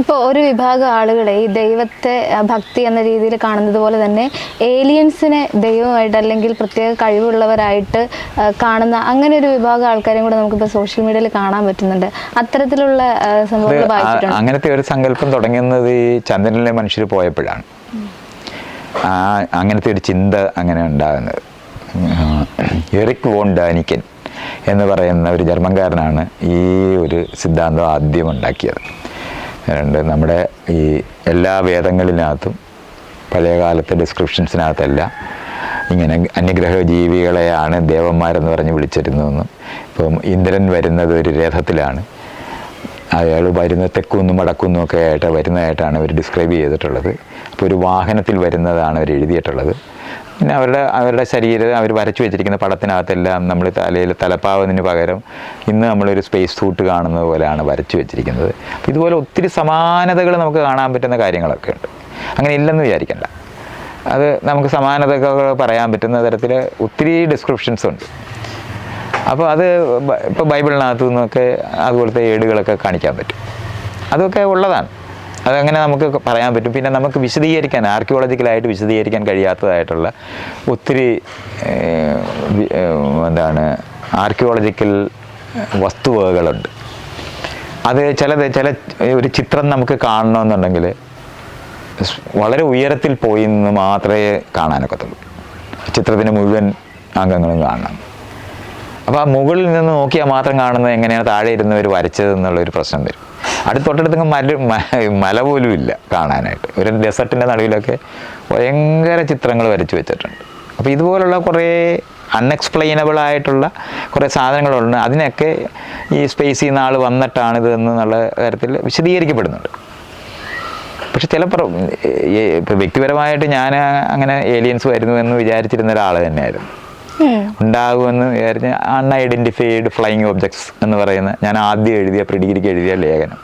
ഇപ്പോൾ ഒരു വിഭാഗം ആളുകളെ ഈ ദൈവത്തെ ഭക്തി എന്ന രീതിയിൽ കാണുന്നത് പോലെ തന്നെ ഏലിയൻസിനെ ദൈവമായിട്ട് അല്ലെങ്കിൽ പ്രത്യേക കഴിവുള്ളവരായിട്ട് കാണുന്ന അങ്ങനെ ഒരു വിഭാഗം ആൾക്കാരെയും കൂടെ നമുക്കിപ്പോൾ സോഷ്യൽ മീഡിയയിൽ കാണാൻ പറ്റുന്നുണ്ട്. അത്തരത്തിലുള്ള സംഭവങ്ങൾ അങ്ങനത്തെ ഒരു സങ്കല്പം തുടങ്ങുന്നത് ഈ ചന്ദ്രനിലെ മനുഷ്യർ പോയപ്പോഴാണ്. ആ അങ്ങനത്തെ ഒരു ചിന്ത അങ്ങനെ ഉണ്ടാകുന്നത്. എറിക് വോൺ ഡാനിക്കൻ എന്ന് പറയുന്ന ഒരു ജർമ്മൻകാരനാണ് ഈ ഒരു സിദ്ധാന്തം ആദ്യം ഉണ്ടാക്കിയത്. രണ്ട് നമ്മുടെ ഈ എല്ലാ വേദങ്ങളിനകത്തും പഴയ കാലത്തെ ഡിസ്ക്രിപ്ഷൻസിനകത്തെല്ലാം ഇങ്ങനെ അന്യഗ്രഹ ജീവികളെയാണ് ദേവന്മാരെന്ന് പറഞ്ഞ് വിളിച്ചിരുന്നതെന്നും ഇപ്പം ഇന്ദ്രൻ വരുന്നത് ഒരു രഥത്തിലാണ്. അയാൾ വരുന്ന തെക്കുന്നും വടക്കുന്നും ഒക്കെ ആയിട്ട് വരുന്നതായിട്ടാണ് അവർ ഡിസ്ക്രൈബ് ചെയ്തിട്ടുള്ളത്. അപ്പോൾ ഒരു വാഹനത്തിൽ വരുന്നതാണ് അവർ എഴുതിയിട്ടുള്ളത്. പിന്നെ അവരുടെ അവരുടെ ശരീരം അവർ വരച്ചു വെച്ചിരിക്കുന്ന പടത്തിനകത്തെല്ലാം നമ്മൾ തലയിൽ തലപ്പാവതിന് പകരം ഇന്ന് നമ്മളൊരു സ്പേസ് സൂട്ട് കാണുന്നത് പോലെയാണ് വരച്ചു വെച്ചിരിക്കുന്നത്. ഇതുപോലെ ഒത്തിരി സമാനതകൾ നമുക്ക് കാണാൻ പറ്റുന്ന കാര്യങ്ങളൊക്കെ ഉണ്ട്. അങ്ങനെ ഇല്ലെന്ന് വിചാരിക്കണ്ട. അത് നമുക്ക് സമാനതകൾ പറയാൻ പറ്റുന്ന തരത്തിൽ ഒത്തിരി ഡിസ്ക്രിപ്ഷൻസ് ഉണ്ട്. അപ്പോൾ അത് ഇപ്പോൾ ബൈബിളിനകത്തു നിന്നൊക്കെ അതുപോലത്തെ ഏടുകളൊക്കെ കാണിക്കാൻ പറ്റും. അതൊക്കെ ഉള്ളതാണ്. അതങ്ങനെ നമുക്ക് പറയാൻ പറ്റും. പിന്നെ നമുക്ക് വിശദീകരിക്കാൻ ആർക്കിയോളജിക്കലായിട്ട് വിശദീകരിക്കാൻ കഴിയാത്തതായിട്ടുള്ള ഒത്തിരി എന്താണ് ആർക്കിയോളജിക്കൽ വസ്തുവകകളുണ്ട്. അത് ചിലത് ചില ഒരു ചിത്രം നമുക്ക് കാണണമെന്നുണ്ടെങ്കിൽ വളരെ ഉയരത്തിൽ പോയി നിന്ന് മാത്രമേ കാണാനൊക്കത്തുള്ളൂ. ചിത്രത്തിന്റെ മുഴുവൻ അംഗങ്ങളും കാണണം. അപ്പോൾ ആ മുകളിൽ നിന്ന് നോക്കിയാൽ മാത്രം കാണുന്നത് എങ്ങനെയാണ് താഴെ ഇരുന്നവർ വരച്ചത് എന്നുള്ളൊരു പ്രശ്നം വരും. അടുത്ത് തൊട്ടടുത്ത് മല മല പോലും ഇല്ല കാണാനായിട്ട്. ഒരു ഡെസർട്ടിന്റെ നടുവിലൊക്കെ ഭയങ്കര ചിത്രങ്ങൾ വരച്ചു വെച്ചിട്ടുണ്ട്. അപ്പോൾ ഇതുപോലുള്ള കുറേ അൺഎക്സ്പ്ലെയിനബിൾ ആയിട്ടുള്ള കുറേ സാധനങ്ങളുണ്ട്. അതിനൊക്കെ ഈ സ്പേസിൽ നിന്ന് ആൾ വന്നിട്ടാണ് ഇത് എന്നുള്ള കാര്യത്തിൽ വിശദീകരിക്കപ്പെടുന്നുണ്ട്. പക്ഷെ ചില പ്ര- വ്യക്തിപരമായിട്ട് ഞാൻ അങ്ങനെ ഏലിയൻസ് വരുന്നു എന്ന് വിചാരിച്ചിരുന്ന ഒരാൾ തന്നെയായിരുന്നു. ഉണ്ടാകുമെന്ന് വിചാരിച്ച് അൺഐഡന്റിഫൈഡ് ഫ്ലൈയിങ് ഒബ്ജക്ട്സ് എന്ന് പറയുന്ന ഞാൻ ആദ്യം എഴുതിയ പ്രിഡിഗ്രിക്ക് എഴുതിയ ലേഖനം.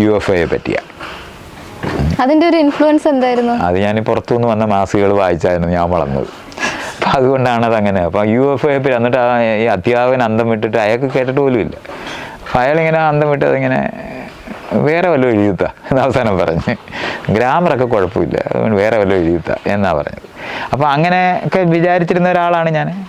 യു എഫ് ഒയെ പറ്റിയ. അതിന്റെ ഒരു ഇൻഫ്ലുവൻസ് എന്തായിരുന്നു? അത് ഞാൻ പുറത്തുനിന്ന് വന്ന മാസികകൾ വായിച്ചായിരുന്നു ഞാൻ വളർന്നത്. അപ്പം അതുകൊണ്ടാണ് അതങ്ങനെ അപ്പം യു എഫ് ഒയെ പറ്റി എന്നിട്ട് ആ ഈ അധ്യാപകൻ അന്തം വിട്ടിട്ട് അയാൾക്ക് കേട്ടിട്ട് പോലും ഇല്ല അപ്പം അയാളിങ്ങനെ അന്തം വിട്ട് അതിങ്ങനെ വേറെ വല്ലതും എഴുതിത്ത. എന്ന് അവസാനം പറഞ്ഞ്. ഗ്രാമറൊക്കെ കുഴപ്പമില്ല. അതുകൊണ്ട് വേറെ വല്ലതും എഴുതിത്ത എന്നാ പറഞ്ഞത്. അപ്പോൾ അങ്ങനെയൊക്കെ വിചാരിച്ചിരുന്ന ഒരാളാണ് ഞാൻ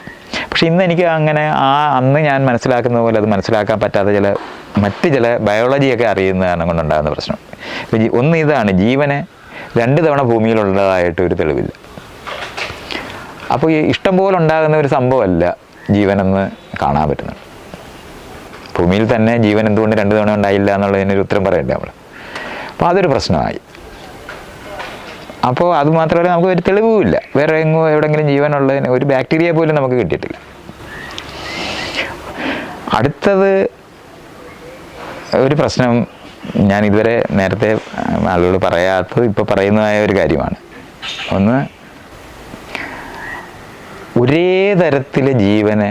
പക്ഷെ ഇന്ന് എനിക്ക് അങ്ങനെ ആ അന്ന് ഞാൻ മനസ്സിലാക്കുന്ന പോലെ അത് മനസ്സിലാക്കാൻ പറ്റാത്ത ചില മറ്റ് ചില ബയോളജിയൊക്കെ അറിയുന്ന കാരണം കൊണ്ടുണ്ടാകുന്ന പ്രശ്നം. ഒന്ന് ഇതാണ് ജീവന് രണ്ട് തവണ ഭൂമിയിലുള്ളതായിട്ട് ഒരു തെളിവില്ല. അപ്പോൾ ഈ ഇഷ്ടം പോലെ ഉണ്ടാകുന്ന ഒരു സംഭവമല്ല ജീവനെന്ന് കാണാൻ പറ്റുന്നുണ്ട് ഭൂമിയിൽ തന്നെ ജീവൻ എന്തുകൊണ്ട് രണ്ട് തവണ ഉണ്ടായില്ല എന്നുള്ളതിനൊരു ഉത്തരം പറയണ്ടേ നമ്മൾ അപ്പോൾ അതൊരു പ്രശ്നമായി. അപ്പോൾ അത് മാത്രമല്ല നമുക്ക് ഒരു തെളിവുമില്ല വേറെ എങ്ങോ എവിടെങ്കിലും ജീവനുള്ളതിന് ഒരു ബാക്ടീരിയ പോലും നമുക്ക് കിട്ടിയിട്ടില്ല. അടുത്തത് ഒരു പ്രശ്നം ഞാൻ ഇതുവരെ നേരത്തെ ആളുകൾ പറയാത്തത് ഇപ്പോൾ പറയുന്നതായ ഒരു കാര്യമാണ്. ഒന്ന് ഒരേ തരത്തിലെ ജീവന്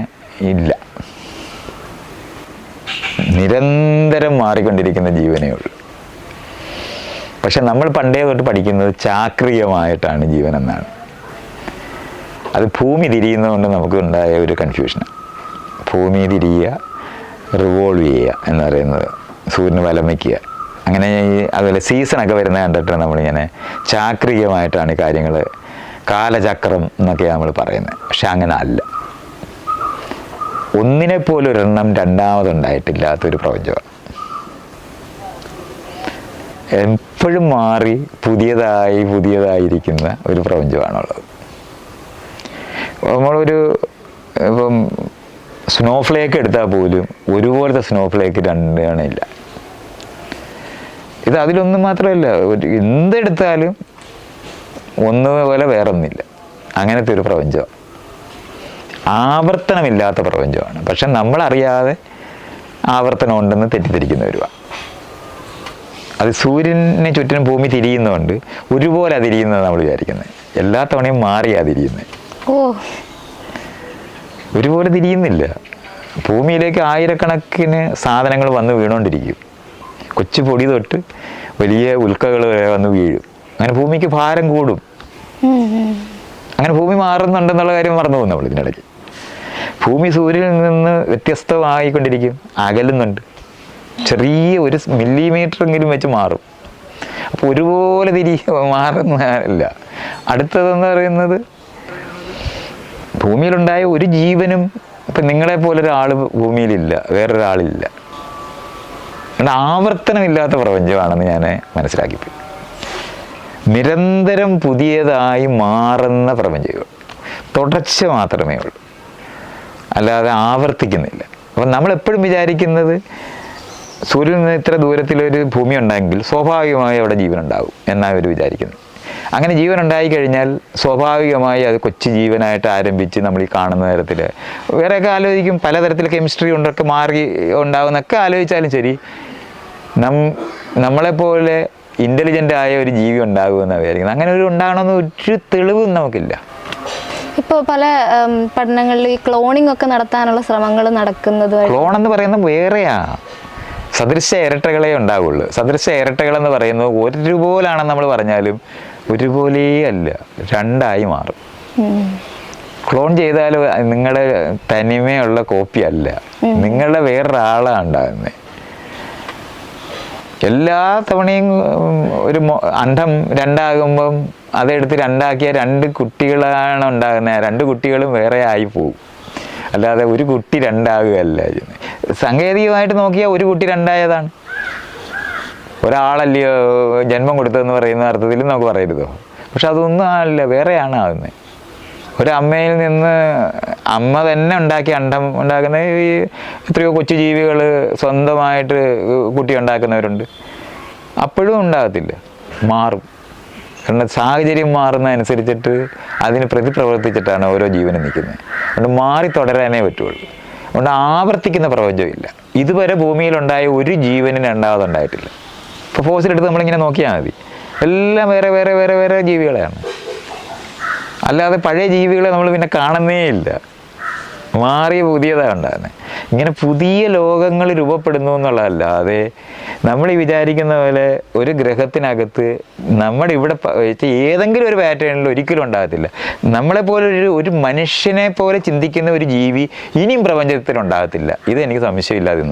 ഇല്ല. നിരന്തരം മാറിക്കൊണ്ടിരിക്കുന്ന ജീവനേ ഉള്ളൂ. പക്ഷെ നമ്മൾ പണ്ടേ തൊട്ട് പഠിക്കുന്നത് ചാക്രിയമായിട്ടാണ് ജീവൻ എന്നാണ് അത് ഭൂമി തിരിയുന്നതുകൊണ്ട് നമുക്ക് ഉണ്ടായ ഒരു കൺഫ്യൂഷനാണ് ഭൂമി തിരിയുക റിവോൾവ് ചെയ്യുക എന്ന് പറയുന്നത് സൂര്യന് വലം വയ്ക്കുക. അങ്ങനെ അതുപോലെ സീസണൊക്കെ വരുന്നത് കണ്ടിട്ട് നമ്മളിങ്ങനെ ചാക്രികമായിട്ടാണ് കാര്യങ്ങൾ കാലചക്രം എന്നൊക്കെയാണ് നമ്മൾ പറയുന്നത്. പക്ഷെ അങ്ങനെ അല്ല. ഒന്നിനെ പോലെ ഒരെണ്ണം രണ്ടാമതുണ്ടായിട്ടില്ലാത്തൊരു പ്രപഞ്ചമാണ് എപ്പോഴും മാറി പുതിയതായി പുതിയതായിരിക്കുന്ന ഒരു പ്രപഞ്ചമാണുള്ളത്. നമ്മളൊരു ഇപ്പം സ്നോഫ്ലേക്ക് എടുത്താൽ പോലും ഒരുപോലത്തെ സ്നോഫ്ലേക്ക് രണ്ടാണില്ല ഇത് അതിലൊന്നും മാത്രമല്ല എന്തെടുത്താലും ഒന്നുപോലെ വേറൊന്നില്ല. അങ്ങനത്തെ ഒരു പ്രപഞ്ചം. ആവർത്തനമില്ലാത്ത പ്രപഞ്ചമാണ്. പക്ഷെ നമ്മളറിയാതെ ആവർത്തനം ഉണ്ടെന്ന് തെറ്റിദ്ധരിക്കുന്നവരുമാണ് അത് സൂര്യനെ ചുറ്റിനും ഭൂമി തിരിയുന്നതുകൊണ്ട് ഒരുപോലെ അതിരിയുന്നത് നമ്മൾ വിചാരിക്കുന്നത്. എല്ലാ തവണയും മാറിയാ തിരിയുന്നത്. ഓ. ഒരുപോലെ തിരിയുന്നില്ല. ഭൂമിയിലേക്ക് ആയിരക്കണക്കിന് സാധനങ്ങൾ വന്ന് വീണുകൊണ്ടിരിക്കും. കൊച്ചു പൊടി തൊട്ട് വലിയ ഉൽക്കകൾ വരെ വന്ന് വീഴും. അങ്ങനെ ഭൂമിക്ക് ഭാരം കൂടും. അങ്ങനെ ഭൂമി മാറുന്നുണ്ടെന്നുള്ള കാര്യം മറന്നു പോകും നമ്മൾ ഇതിനിടയ്ക്ക്. ഭൂമി സൂര്യനിൽ നിന്ന് വ്യത്യസ്തമായിക്കൊണ്ടിരിക്കും അകലുന്നുണ്ട്. ചെറിയ ഒരു മില്ലിമീറ്ററെങ്കിലും വെച്ച് മാറും. അപ്പോൾ ഒരുപോലെ തിരി മാറുന്നില്ല അടുത്തതെന്ന് പറയുന്നത് ഭൂമിയിലുണ്ടായ ഒരു ജീവനും ഇപ്പം നിങ്ങളെ പോലെ ഒരാൾ ഭൂമിയിലില്ല വേറൊരാളില്ല. ആവർത്തനമില്ലാത്ത പ്രപഞ്ചമാണെന്ന് ഞാൻ മനസ്സിലാക്കിപ്പോയി. നിരന്തരം പുതിയതായി മാറുന്ന പ്രപഞ്ചങ്ങൾ. തുടർച്ച മാത്രമേ ഉള്ളൂ. അല്ലാതെ ആവർത്തിക്കുന്നില്ല. അപ്പം നമ്മളെപ്പോഴും വിചാരിക്കുന്നത് സൂര്യനിൽ നിന്ന് ഇത്ര ദൂരത്തിലൊരു ഭൂമി ഉണ്ടെങ്കിൽ സ്വാഭാവികമായി അവിടെ ജീവൻ ഉണ്ടാകും എന്നാണ് അവർ വിചാരിക്കുന്നത്. അങ്ങനെ ജീവൻ ഉണ്ടായി കഴിഞ്ഞാൽ സ്വാഭാവികമായി അത് കൊച്ചു ജീവനായിട്ട് ആരംഭിച്ച് നമ്മൾ ഈ കാണുന്ന തരത്തിൽ വേറെയൊക്കെ ആലോചിക്കും. പലതരത്തിൽ കെമിസ്ട്രി ഉണ്ടൊക്കെ മാറി ഉണ്ടാകുന്നൊക്കെ ആലോചിച്ചാലും ശരി. നം നമ്മളെപ്പോലെ ഇന്റലിജന്റ് ആയ ഒരു ജീവി ഉണ്ടാകുമെന്നാണ് വിചാരിക്കുന്നത്. അങ്ങനെ ഒരു ഉണ്ടാകണമെന്ന് ഒരു തെളിവും നമുക്കില്ല. ഇപ്പോൾ പല പഠനങ്ങളിൽ ഈ ക്ലോണിംഗ് ഒക്കെ നടത്താനുള്ള ശ്രമങ്ങൾ നടക്കുന്നത് ക്ലോൺ എന്ന് പറയുന്നത് വേറെയാ. സദൃശ ഇരട്ടകളെ ഉണ്ടാവുള്ളൂ. സദൃശ ഇരട്ടകൾ എന്ന് പറയുന്നത് ഒരുപോലാണെന്ന് നമ്മൾ പറഞ്ഞാലും ഒരുപോലെ അല്ല. രണ്ടായി മാറും. ക്ലോൺ ചെയ്താൽ നിങ്ങളുടെ തനിമയുള്ള കോപ്പി അല്ല. നിങ്ങളുടെ വേറൊരാളാണ് ഉണ്ടാകുന്നത് എല്ലാ തവണയും ഒരു അണ്ഡം രണ്ടാകുമ്പം അതെടുത്ത് രണ്ടാക്കിയ രണ്ട് കുട്ടികളാണ് ഉണ്ടാകുന്നത് രണ്ട് കുട്ടികളും വേറെ ആയി പോകും അല്ലാതെ ഒരു കുട്ടി രണ്ടാകുകയല്ല. സാങ്കേതികമായിട്ട് നോക്കിയാൽ ഒരു കുട്ടി രണ്ടായതാണ്. ഒരാളല്ലയോ ജന്മം കൊടുത്തതെന്ന് പറയുന്ന അർത്ഥത്തിൽ നമുക്ക് പറയരുതോ? പക്ഷെ അതൊന്നും ആളില്ല വേറെയാണ് ആകുന്നത് ഒരമ്മയിൽ നിന്ന് അമ്മ തന്നെ ഉണ്ടാക്കി അണ്ടം ഉണ്ടാക്കുന്ന ഈ എത്രയോ കൊച്ചു ജീവികൾ സ്വന്തമായിട്ട് കുട്ടി ഉണ്ടാക്കുന്നവരുണ്ട്. അപ്പോഴും ഉണ്ടാകത്തില്ല. മാറും. കാരണം സാഹചര്യം മാറുന്നതനുസരിച്ചിട്ട് അതിന് പ്രതിപ്രവർത്തിച്ചിട്ടാണ് ഓരോ ജീവനും നിൽക്കുന്നത്. അതുകൊണ്ട് മാറി തുടരാനേ പറ്റുള്ളൂ. അതുകൊണ്ട് ആവർത്തിക്കുന്ന പ്രപഞ്ചമില്ല. ഇതുവരെ ഭൂമിയിലുണ്ടായ ഒരു ജീവനും രണ്ടാമത് ഉണ്ടായിട്ടില്ല. ഇപ്പോൾ ഫോസിലെടുത്ത് നമ്മളിങ്ങനെ നോക്കിയാൽ മതി. എല്ലാം വേറെ വേറെ വേറെ വേറെ ജീവികളെയാണ്. അല്ലാതെ പഴയ ജീവികളെ നമ്മൾ പിന്നെ കാണുന്നേ ഇല്ല. മാറിയ പുതിയതാണ് ഉണ്ടായിരുന്നത് ഇങ്ങനെ പുതിയ ലോകങ്ങൾ രൂപപ്പെടുന്നു എന്നുള്ളതല്ലാതെ നമ്മൾ ഈ വിചാരിക്കുന്ന പോലെ ഒരു ഗ്രഹത്തിനകത്ത് നമ്മുടെ ഇവിടെ ഏതെങ്കിലും ഒരു പാറ്റേണിൽ ഒരിക്കലും ഉണ്ടാകത്തില്ല. നമ്മളെപ്പോലെ ഒരു ഒരു മനുഷ്യനെ പോലെ ചിന്തിക്കുന്ന ഒരു ജീവി ഇനിയും പ്രപഞ്ചത്തിൽ ഉണ്ടാകത്തില്ല. ഇത് എനിക്ക് സംശയമില്ലാതെ